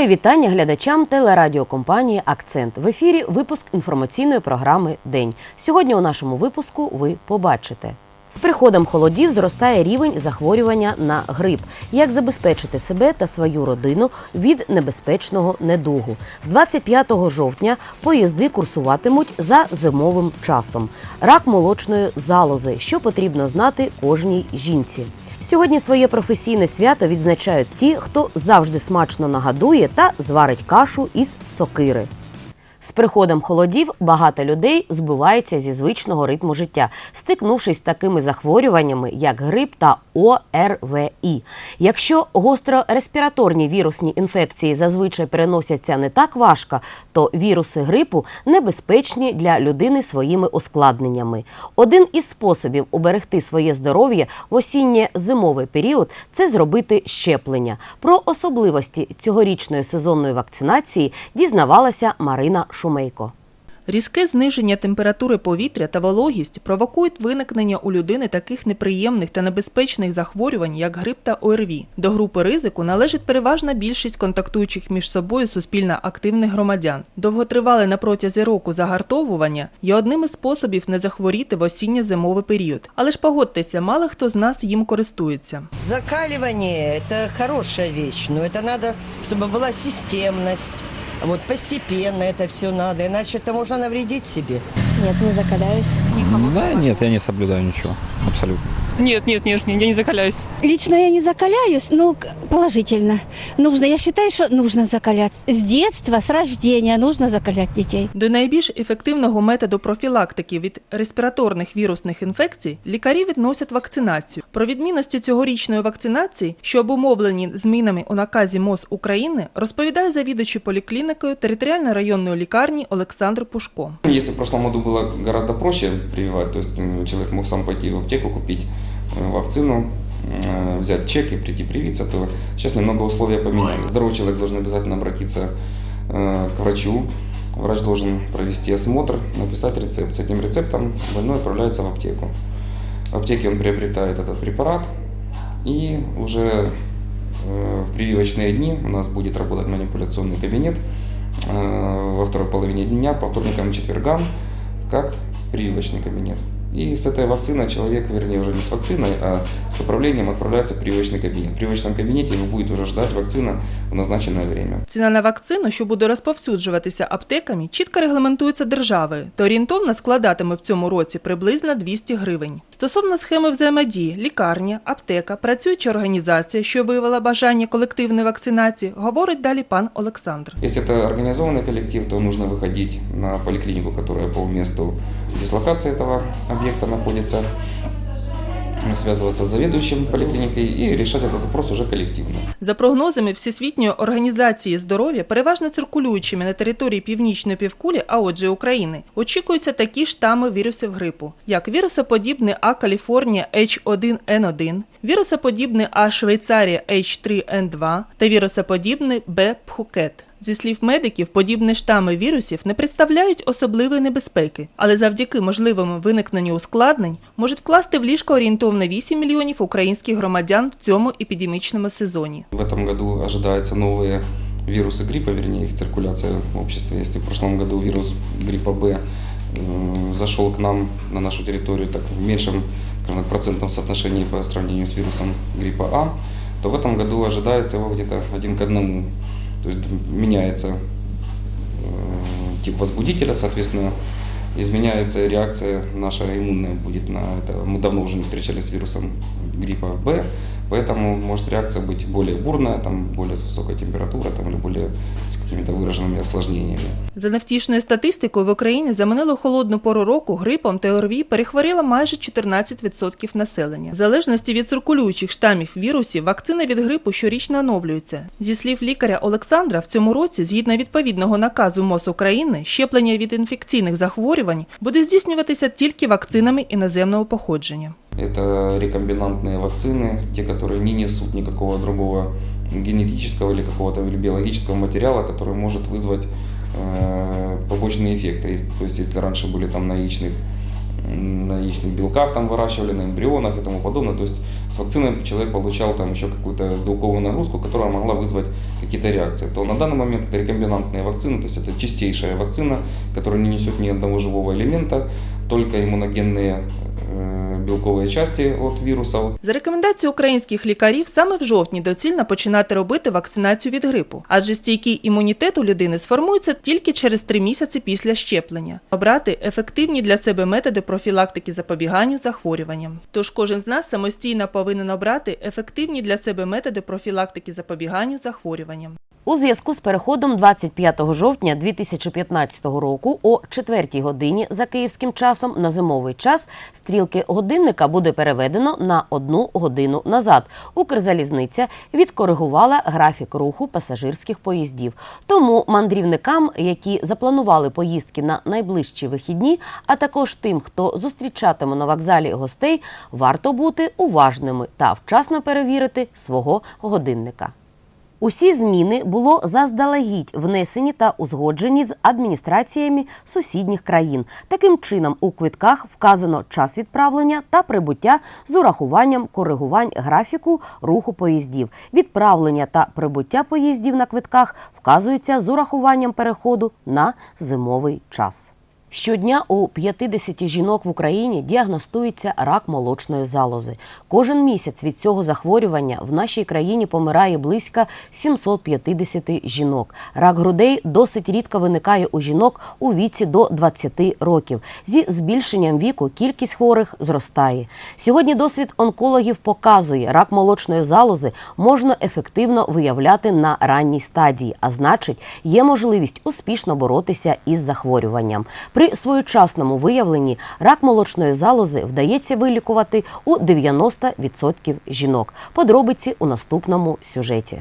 Мої вітання глядачам телерадіокомпанії Акцент в ефірі. Випуск інформаційної програми День. Сьогодні у нашому випуску ви побачите. З приходом холодів зростає рівень захворювання на грип. Як забезпечити себе та свою родину від небезпечного недугу? З 25 жовтня поїзди курсуватимуть за зимовим часом. Рак молочної залози, що потрібно знати кожній жінці. Сьогодні своє професійне свято відзначають ті, хто завжди смачно нагадує та зварить кашу із сокири. З приходом холодів багато людей збивається зі звичного ритму життя, стикнувшись з такими захворюваннями, як грип та ОРВІ. Якщо гострореспіраторні вірусні інфекції зазвичай переносяться не так важко, то віруси грипу небезпечні для людини своїми ускладненнями. Один із способів уберегти своє здоров'я в осінньо-зимовий період це зробити щеплення. Про особливості цьогорічної сезонної вакцинації дізнавалася Марина Шумейко. Різке зниження температури повітря та вологість провокують виникнення у людини таких неприємних та небезпечних захворювань, як грип та ОРВІ. До групи ризику належить переважна більшість контактуючих між собою суспільно активних громадян. Довготривале на протязі року загартовування є одним із способів не захворіти в осінньо-зимовий період. Але ж погодьтеся, мало хто з нас їм користується. Закаливание – это хорошая вещь, но это надо, чтобы была системность. Вот постепенно это все надо, иначе это можно навредить себе. Нет, не закаляюсь. Да, нет, я не соблюдаю ничего, абсолютно. Нет, нет, нет, я не закаляюсь. Лично я не закаляюсь, но положительно. Нужно, я считаю, что нужно закаляться. С детства, с рождения нужно закалять детей. До найбільш ефективного методу профілактики від респіраторних вірусних інфекцій лікарі відносять вакцинацію. Про відмінності цьогорічної вакцинації, що обумовлені змінами у наказі МОЗ України, розповідає завідувачі полікліникою територіальної районної лікарні Олександр Пушко. Если в прошлом году было гораздо проще прививать, то есть человек мог сам пойти в аптеку, купить э, вакцину, э, взять чек и прийти привиться, то сейчас немного условия поменялись. Здоровый человек должен обязательно обратиться э, к врачу. Врач должен провести осмотр, написать рецепт. С этим рецептом больной отправляется в аптеку. В аптеке он приобретает этот препарат и уже э, в прививочные дни у нас будет работать манипуляционный кабинет э, во второй половине дня, по вторникам и четвергам, как прививочный кабинет. И с этой вакциной человек, вернее уже не с вакциной, а с управлением отправляется в прививочный кабинет. В прививочном кабинете его будет уже ждать вакцина в назначенное время. Ціна на вакцину, що буде розповсюджуватися аптеками, чітко регламентується державою та орієнтовно складатиме в цьому році приблизно 200 гривень. Стосовно схеми взаємодії, лікарня, аптека, працююча організація, що виявила бажання колективної вакцинації, говорить далі пан Олександр. Если это организованный коллектив, то нужно выходить на поликлинику, которая по месту дислокации этого объекта находится, связываться с заведующим поликлиникой и решать этот вопрос уже коллективно. За прогнозами Всесвітньої організації здоров'я, переважно циркулюючими на території північної півкулі, а отже України, очікуються такі штами вірусів грипу, як вірусоподібний А Каліфорнія H1N1, вірусоподібний А Швейцарія H3N2 та вірусоподібний Б Пхукет. Зі слів медиків, подібні штами вірусів не представляють особливої небезпеки, але завдяки можливому виникненню ускладнень можуть вкласти в ліжко орієнтовно 8 мільйонів українських громадян в цьому епідемічному сезоні. В этом году ожидаются новые вирусы гриппа, вернее их циркуляция в обществе. Если в прошлом году вирус гриппа Б э, зашел к нам на нашу территорию так в меньшем скажем, так, процентном соотношении по сравнению с вирусом гриппа А, то в этом году ожидается его где-то один к одному. То есть меняется э, тип возбудителя, соответственно, изменяется реакция наша иммунная будет на это. Мы давно уже не встречались с вирусом гриппа Б, поэтому может реакция быть более бурная, там, более с высокой температурой там, или более с какими-то выраженными осложнениями. За невтішною статистикою в Україні за минулу холодну пору року грипом та ОРВІ перехворіло майже 14% населення. В залежності від циркулюючих штамів вірусів, вакцина від грипу щорічно оновлюється. Зі слів лікаря Олександра, в цьому році, згідно відповідного наказу МОЗ України, щеплення від інфекційних захворювань буде здійснюватися тільки вакцинами іноземного походження. Это рекомбинантные вакцины, те, которые не несут никакого другого генетического или какого-то или биологического материала, который может вызвать э, побочные эффекты. То есть, если раньше были там на яичных на яичных белках там выращивали, на эмбрионах и тому подобное. То есть с вакциной человек получал там еще какую-то белковую нагрузку, которая могла вызвать какие-то реакции. То на данный момент это рекомбинантные вакцины, то есть это чистейшая вакцина, которая не несет ни одного живого элемента, только иммуногенные э, белковые части от вирусов. За рекомендацією українських лікарів, саме в жовтні доцільно починати робити вакцинацію від грипу, адже стійкий імунітет у людини сформується тільки через три місяці після щеплення. Обрати ефективні для себе методи профілактики запобіганню захворюванням. Тож кожен з нас самостійно повинен обрати ефективні для себе методи профілактики запобіганню захворюванням. У зв'язку з переходом 25 жовтня 2015 року о 4 годині за київським часом на зимовий час стрілки годинника буде переведено на одну годину назад. Укрзалізниця відкоригувала графік руху пасажирських поїздів. Тому мандрівникам, які запланували поїздки на найближчі вихідні, а також тим, хто зустрічатиме на вокзалі гостей, варто бути уважними та вчасно перевірити свого годинника. Усі зміни було заздалегідь внесені та узгоджені з адміністраціями сусідніх країн. Таким чином, у квитках вказано час відправлення та прибуття з урахуванням коригувань графіку руху поїздів. Відправлення та прибуття поїздів на квитках вказується з урахуванням переходу на зимовий час. Щодня у 50 жінок в Україні діагностується рак молочної залози. Кожен місяць від цього захворювання в нашій країні помирає близько 750 жінок. Рак грудей досить рідко виникає у жінок у віці до 20 років. Зі збільшенням віку кількість хворих зростає. Сьогодні досвід онкологів показує, рак молочної залози можна ефективно виявляти на ранній стадії, а значить, є можливість успішно боротися із захворюванням. При своєчасному виявленні рак молочної залози вдається вилікувати у 90% жінок. Подробиці у наступному сюжеті.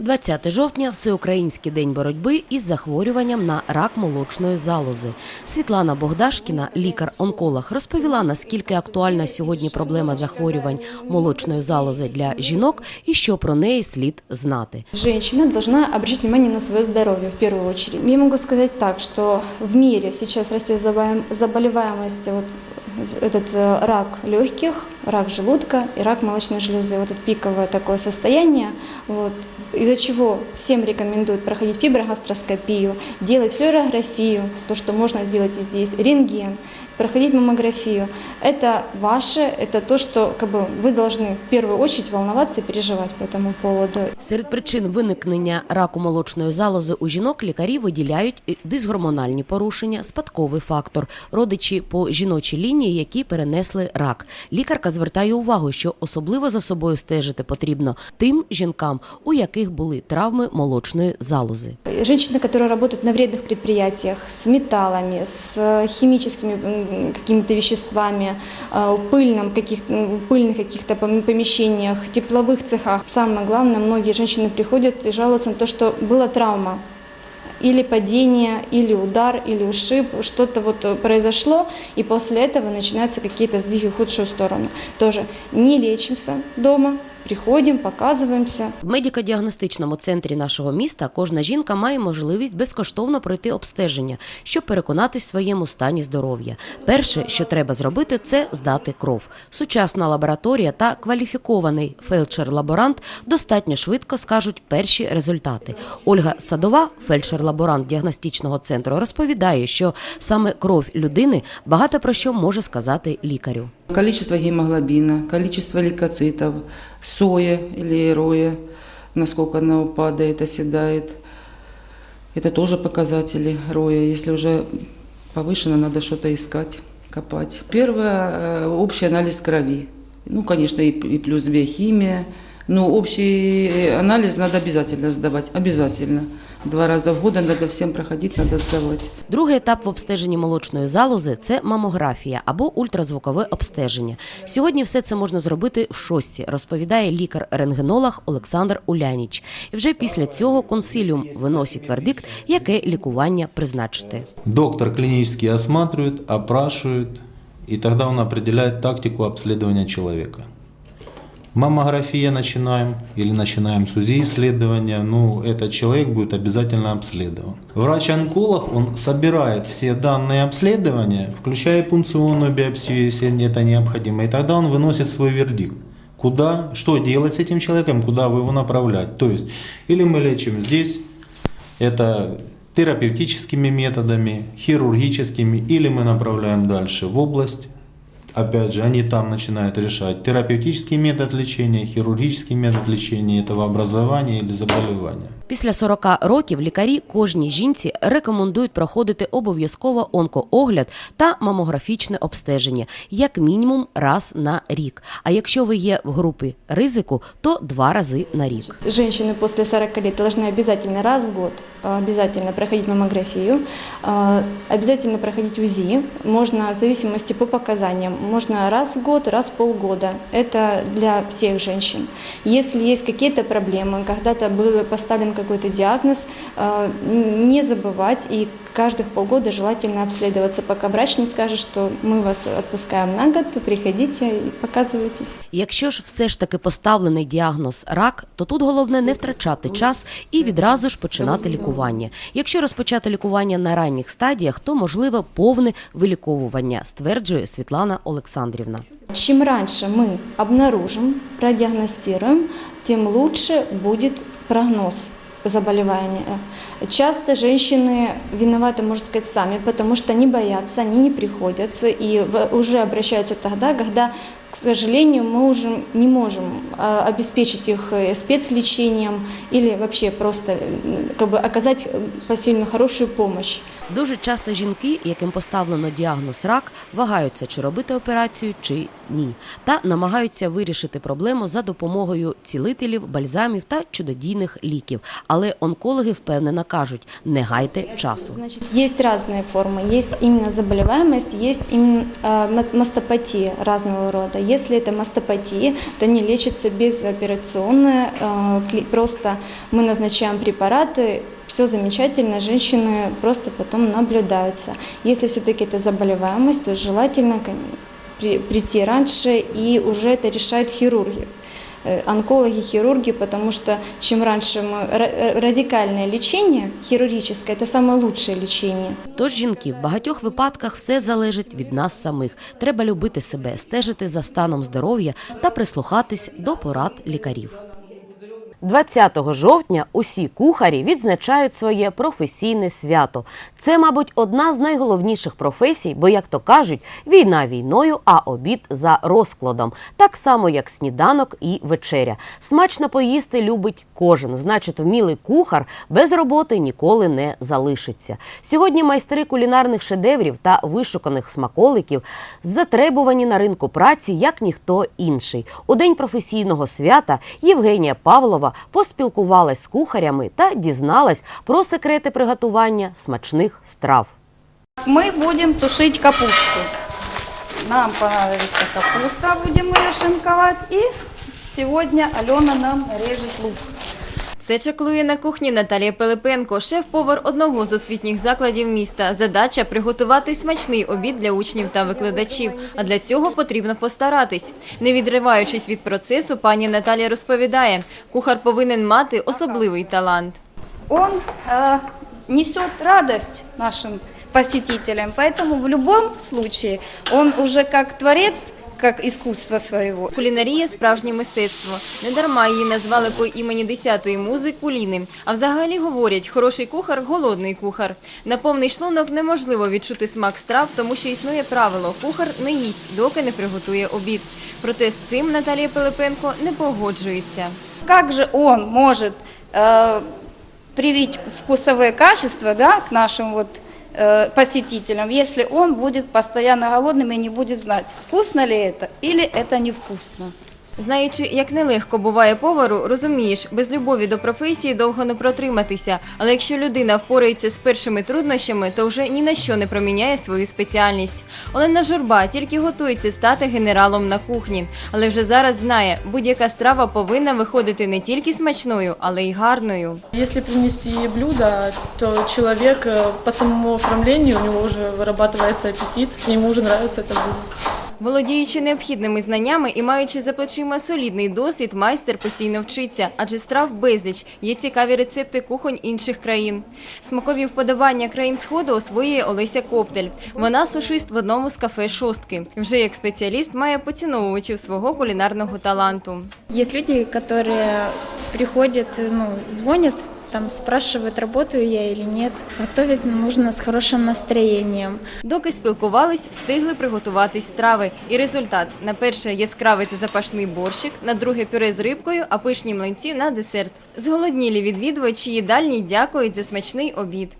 20 жовтня Всеукраїнський день боротьби із захворюванням на рак молочної залози. Світлана Богдашкіна, лікар-онколог, розповіла, наскільки актуальна сьогодні проблема захворювань молочної залози для жінок і що про неї слід знати. Женщина должна обращать внимание на свое здоровье в первую очередь. Я могу сказать так, что в мире сейчас растет заболеваем- заболеваемость вот з- этот э, рак легких, рак желудка и рак молочной железы. Вот это пиковое такое состояние, вот, из-за чего всем рекомендуют проходить фиброгастроскопию, делать флюорографию, то, что можно делать и здесь, рентген, проходить маммографию. Это ваше, это то, что как бы, вы должны в первую очередь волноваться и переживать по этому поводу. Серед причин виникнення раку молочної залози у жінок лікарі виділяють і дисгормональні порушення, спадковий фактор, родичі по жіночій лінії, які перенесли рак. Лікарка звертає увагу, що особливо за собою стежити потрібно тим жінкам, у яких були травми молочної залози. Женщины, которые работают на вредных предприятиях с металлами, с э, химическими м, какими-то веществами, э, пыльном каких, м, в пыльных каких-то пом- помещениях, тепловых цехах. Самое главное, многие женщины приходят и жалуются на то, что была травма или падение, или удар, или ушиб, что-то вот э, произошло, и после этого начинаются какие-то сдвиги в худшую сторону. Тоже не лечимся дома, приходим, показываемся, В медико-діагностичному центрі нашого міста кожна жінка має можливість безкоштовно пройти обстеження, щоб переконатись в своєму стані здоров'я. Перше, що треба зробити, це здати кров. Сучасна лабораторія та кваліфікований фельдшер-лаборант достатньо швидко скажуть перші результати. Ольга Садова, фельдшер-лаборант діагностичного центру, розповідає, що саме кров людини багато про що може сказати лікарю. Количество гемоглобина, количество лейкоцитов, соя или роя, насколько оно падает, оседает. Это тоже показатели роя. Если уже повышено, надо что-то искать, копать. Первое э, – общий анализ крови. Ну, конечно, и, и плюс биохимия. Но общий анализ надо обязательно сдавать, обязательно. Два раза в год надо всем проходить, надо сдавать. Другий етап в обстеженні молочної залози це мамографія або ультразвукове обстеження. Сьогодні все це можна зробити в шостці, розповідає лікар-рентгенолог Олександр Уляніч. І вже після цього консиліум виносить вердикт, яке лікування призначити. Доктор клинически осматривает, опрашивает, и тогда он определяет тактику обследования человека. Маммография начинаем или начинаем с УЗИ исследования, ну, этот человек будет обязательно обследован. Врач-онколог, он собирает все данные обследования, включая пункционную биопсию, если это необходимо, и тогда он выносит свой вердикт. Куда, что делать с этим человеком, куда вы его направлять. То есть, или мы лечим здесь, это терапевтическими методами, хирургическими, или мы направляем дальше в область. Опять же, они там начинают решать терапевтический метод лечения, хирургический метод лечения этого образования или заболевания. Після 40 років лікарі кожній жінці рекомендують проходити обов'язково онкоогляд та мамографічне обстеження як мінімум раз на рік. А якщо ви є в групі ризику, то два рази на рік. Женщины после 40 лет должны обязательно раз в год э, обязательно проходить маммографию, э, обязательно проходить УЗИ. Можно в зависимости по показаниям, можно раз в год, раз в полгода. Это для всех женщин. Если есть какие-то проблемы, когда-то был поставлен какой-то диагноз, э, не забывать и каждых полгода желательно обследоваться, пока врач не скажет, что мы вас отпускаем на год, приходите и показывайтесь. Якщо ж все ж таки поставлений діагноз рак, то тут головне не втрачати час і відразу ж починати лікування. Якщо розпочати лікування на ранніх стадіях, то можливе повне виліковування, стверджує Світлана Олександрівна. Чем раньше мы обнаружим, продиагностируем, тем лучше будет прогноз заболевания. Часто женщины виноваты, можно сказать, сами, потому что они боятся, они не приходят и уже обращаются тогда, когда, к сожалению, мы уже не можем а, обеспечить их спецлечением или вообще просто как бы оказать посильно хорошую помощь. Дуже часто жінки, яким поставлено діагноз рак, вагаються, чи робити операцію, чи ні, та намагаються вирішити проблему за допомогою цілителів, бальзамів та чудодійних ліків. Але онкологи впевнено кажуть, не гайте часу. Значит, есть разные формы. Есть именно заболеваемость, есть именно э, ма- мастопатия разного рода. Если это мастопатия, то они лечатся безоперационно. э, кли- Просто мы назначаем препараты, все замечательно, женщины просто потом наблюдаются. Если все-таки это заболеваемость, то желательно кон- при- прийти раньше, и уже это решают хирурги э, онкологи, хирурги, потому что чем раньше мы ра- э, радикальное лечение, хирургическое, это самое лучшее лечение. Тож жінки в багатьох випадках все залежить від нас самих. Треба любити себе, стежити за станом здоров'я та прислухатись до порад лікарів. 20 жовтня усі кухарі відзначають своє професійне свято. Це, мабуть, одна з найголовніших професій, бо, як то кажуть, війна війною, а обід за розкладом, так само як сніданок і вечеря. Смачно поїсти любить кожен. Значить, вмілий кухар без роботи ніколи не залишиться. Сьогодні майстри кулінарних шедеврів та вишуканих смаколиків затребувані на ринку праці як ніхто інший. У день професійного свята Євгенія Павлова поспілкувалась з кухарями та дізналась про секрети приготування смачних страв. Ми будемо тушити капусту. Нам понадобится капуста, будем ее шинковать. И сегодня Алена нам режет лук. Це чаклує на кухні Наталія Пилипенко, шеф-повар одного з освітніх закладів міста. Задача приготувати смачний обід для учнів та викладачів. А для цього потрібно постаратись. Не відриваючись від процесу, пані Наталія розповідає, кухар повинен мати особливий талант. Он э, несет радость нашим посетителям, поэтому в любом случае он уже как творец, как искусство своего. Кулінарія – справжнє мистецтво. Недарма її назвали по імені десятої музи Куліни. А взагалі говорять, хороший кухар – голодний кухар. На повний шлунок неможливо відчути смак страв, тому що існує правило – кухар не їсть, доки не приготує обід. Проте з цим Наталія Пилипенко не погоджується. Как же он может э, привить вкусовые качества да, к нашим вот э, посетителям, если он будет постоянно голодным и не будет знать, вкусно ли это или это невкусно. Знаючи, як нелегко буває повару, розумієш, без любові до професії довго не протриматися. Але якщо людина впорається з першими труднощами, то вже ні на що не проміняє свою спеціальність. Олена Журба тільки готується стати генералом на кухні, але вже зараз знає, будь-яка страва повинна виходити не тільки смачною, але й гарною. Если принести блюдо, то человек э, по самому оформлению, у него уже вырабатывается аппетит, ему уже нравится это блюдо. Володіючи необхідними знаннями і маючи за плечима солідний досвід, майстер постійно вчиться, адже страв безліч, є цікаві рецепти кухонь інших країн. Смакові вподобання країн Сходу освоює Олеся Коптель. Вона сушист в одному з кафе «Шостки». Вже як спеціаліст має поціновувачів свого кулінарного таланту. Есть люди, которые приходят, ну, звонят, там спрашивают, работаю я или нет. Готовить нужно с хорошим настроением. Доки спілкувались, встигли приготувати страви. І результат – на перше яскравий та запашний борщик, на друге пюре з рибкою, а пишні млинці на десерт. Зголоднілі відвідувачі їдальні дякують за смачний обід.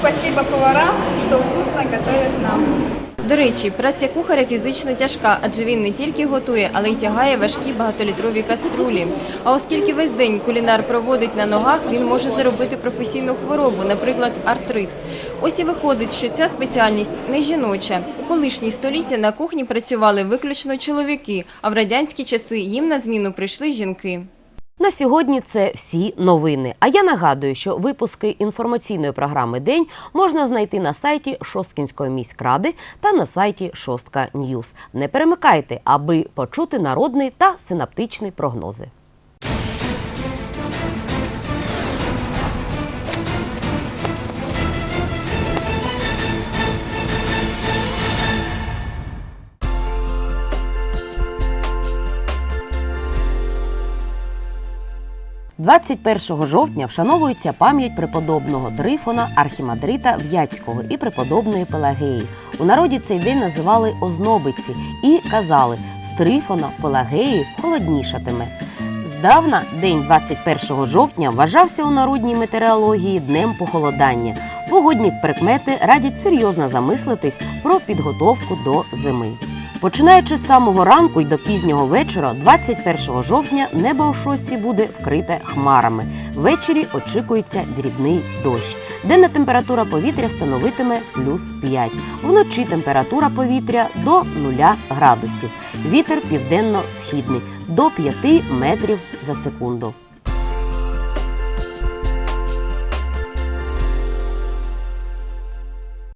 Спасибо поварам, что вкусно готовят нам. До речі, праця кухаря фізично тяжка, адже він не тільки готує, але й тягає важкі багатолітрові каструлі. А оскільки весь день кулінар проводить на ногах, він може заробити професійну хворобу, наприклад, артрит. Ось і виходить, що ця спеціальність не жіноча. У колишні століття на кухні працювали виключно чоловіки, а в радянські часи їм на зміну прийшли жінки. На сьогодні це всі новини. А я нагадую, що випуски інформаційної програми День можна знайти на сайті Шосткінської міськради та на сайті Шостка Ньюз. Не перемикайте, аби почути народний та синаптичний прогнози. – 21 жовтня вшановується пам'ять преподобного Трифона Архімандрита В'яцького і преподобної Пелагеї. У народі цей день називали ознобиці і казали з Трифона Пелагеї холоднішатиме. Здавна день 21 жовтня вважався у народній метеорології днем похолодання. Погодні прикмети радять серйозно замислитись про підготовку до зими. Починаючи з самого ранку й до пізнього вечора, 21 жовтня небо у шосі буде вкрите хмарами. Ввечері очікується дрібний дощ. Денна температура повітря становитиме плюс 5. Вночі температура повітря до 0 градусів. Вітер південно-східний до 5 метрів за секунду.